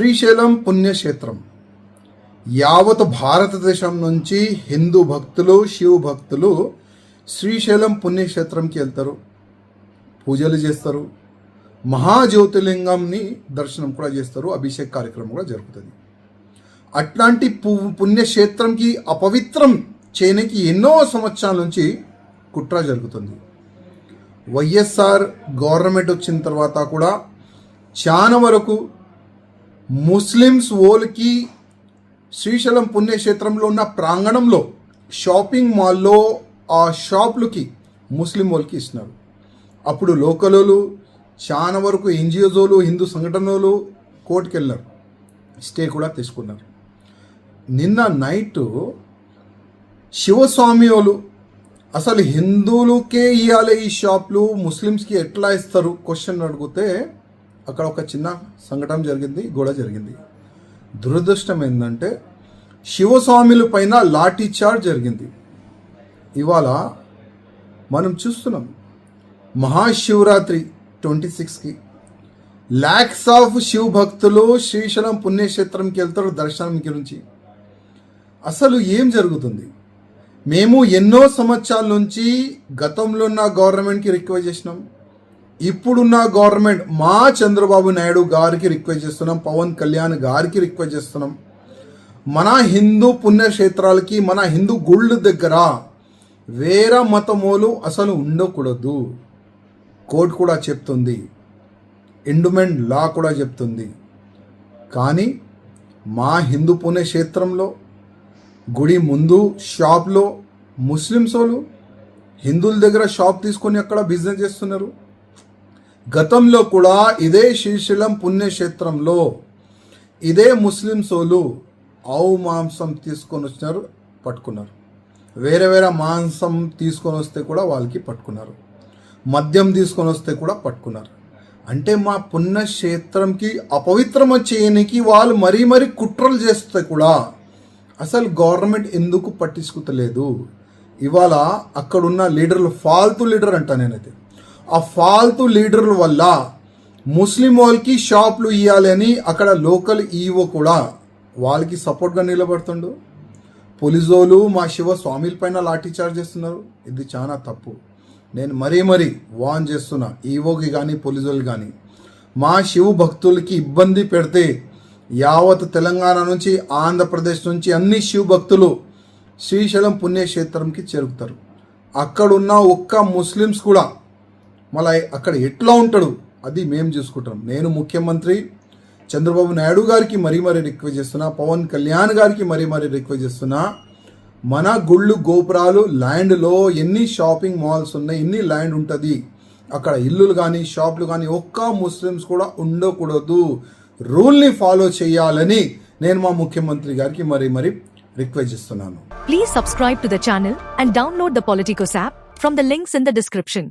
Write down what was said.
శ్రీశైలం పుణ్యక్షేత్రం. యావత్ భారతదేశం నుంచి హిందూ భక్తులు శివ భక్తులు శ్రీశైలం పుణ్యక్షేత్రంకి వెళ్తారు. పూజలు చేస్తారు. మహాజ్యోతిర్లింగంని దర్శనం కూడా చేస్తారు. అభిషేక్ కార్యక్రమం కూడా జరుగుతుంది. అట్లాంటి పు పుణ్యక్షేత్రంకి అపవిత్రం చేయనికి ఎన్నో సంవత్సరాల నుంచి కుట్ర జరుగుతుంది. వైఎస్ఆర్ గవర్నమెంట్ వచ్చిన తర్వాత కూడా చాలా వరకు ముస్లిమ్స్ ఓల్కి శ్రీశైలం పుణ్యక్షేత్రంలో ఉన్న ప్రాంగణంలో షాపింగ్ మాల్లో ఆ షాపులకి ముస్లిం వాళ్ళకి ఇస్తున్నారు. అప్పుడు లోకలోలు చాలా వరకు ఎన్జిఓజోలు హిందూ సంఘటనలు కోర్టుకు వెళ్ళారు స్టే కూడా తీసుకున్నారు. నిన్న నైట్ శివస్వామి వాళ్ళు అసలు హిందువులకే ఇవ్వాలి ఈ షాప్లు ముస్లిమ్స్కి ఎట్లా ఇస్తారు? క్వశ్చన్ అడిగితే అక్కడ ఒక చిన్న సంఘటన జరిగింది గొడవ జరిగింది. దురదృష్టం ఏంటంటే శివస్వాముల పైన లాఠీ చార్జ్ జరిగింది. ఇవాళ మనం చూస్తున్నాం మహాశివరాత్రి ట్వంటీ సిక్స్కి ల్యాక్స్ ఆఫ్ శివ భక్తులు శ్రీశైలం పుణ్యక్షేత్రంకి వెళ్తారు దర్శనం గురించి అసలు ఏం జరుగుతుంది? మేము ఎన్నో సంవత్సరాల నుంచి గతంలో ఉన్న గవర్నమెంట్కి రిక్వెస్ట్ చేసినాం. ఇప్పుడున్న గవర్నమెంట్ మా చంద్రబాబు నాయుడు గారికి రిక్వెస్ట్ చేస్తున్నాం పవన్ కళ్యాణ్ గారికి రిక్వెస్ట్ చేస్తున్నాం. మన హిందూ పుణ్యక్షేత్రాలకి మన హిందూ గుళ్ళు దగ్గర వేరే మతమోలు అసలు ఉండకూడదు. కోర్టు కూడా చెప్తుంది. ఎండుమెంట్ లా కూడా చెప్తుంది. కానీ మా హిందూ పుణ్యక్షేత్రంలో గుడి ముందు షాప్లో ముస్లిమ్స్ వాళ్ళు హిందువుల దగ్గర షాప్ తీసుకొని అక్కడ బిజినెస్ చేస్తున్నారు. గతంలో కూడా ఇదే శ్రీశైలం పుణ్యక్షేత్రంలో ఇదే ముస్లిం సోలు ఆవు మాంసం తీసుకొని వచ్చినారు పట్టుకున్నారు. వేరే వేరే మాంసం తీసుకొని వస్తే కూడా వాళ్ళకి పట్టుకున్నారు. మద్యం తీసుకొని వస్తే కూడా పట్టుకున్నారు. అంటే మా పుణ్యక్షేత్రంకి అపవిత్రమ చేయనికి వాళ్ళు మరీ మరీ కుట్రలు చేస్తే కూడా అసలు గవర్నమెంట్ ఎందుకు పట్టించుకుంటలేదు ఇవాళ అక్కడున్న లీడర్లు ఫాల్తూ లీడర్ అంట నేనైతే. ఆ ఫాల్తు లీడర్ల వల్ల ముస్లిం వాళ్ళకి షాప్లు ఇవ్వాలని అక్కడ లోకల్ ఈవో కూడా వాళ్ళకి సపోర్ట్గా నిలబడుతుండు. పోలీసోలు మా శివ స్వామిల పైన లాఠీ చార్జ్ చేస్తున్నారు. ఇది చాలా తప్పు. నేను మరీ మరీ వాన్ చేస్తున్నా ఈవోకి కానీ పోలీసులు కానీ మా శివ భక్తులకి ఇబ్బంది పెడితే యావత్ తెలంగాణ నుంచి ఆంధ్రప్రదేశ్ నుంచి అన్ని శివ భక్తులు శ్రీశైలం పుణ్యక్షేత్రంకి చేరుకుతారు. అక్కడున్న ఒక్క ముస్లిమ్స్ కూడా మళ్ళీ అక్కడ ఎట్లా ఉంటాడు? అది మేము చూసుకుంటాం. నేను ముఖ్యమంత్రి చంద్రబాబు నాయుడు గారికి మరీ మరీ రిక్వెస్ట్ చేస్తున్నా పవన్ కళ్యాణ్ గారికి మరీ మరీ రిక్వెస్ట్ చేస్తున్నా మన గుళ్ళు గోపురాలు ల్యాండ్లో ఎన్ని షాపింగ్ మాల్స్ ఉన్నాయి ఎన్ని ల్యాండ్ ఉంటుంది అక్కడ ఇల్లులు కానీ షాపులు కానీ ఒక్క ముస్లిమ్స్ కూడా ఉండకూడదు. రూల్ని ఫాలో చేయాలని నేను మా ముఖ్యమంత్రి గారికి మరీ మరీ రిక్వెస్ట్ చేస్తున్నాను. Please subscribe to the channel and download the Politicos app from the links in the description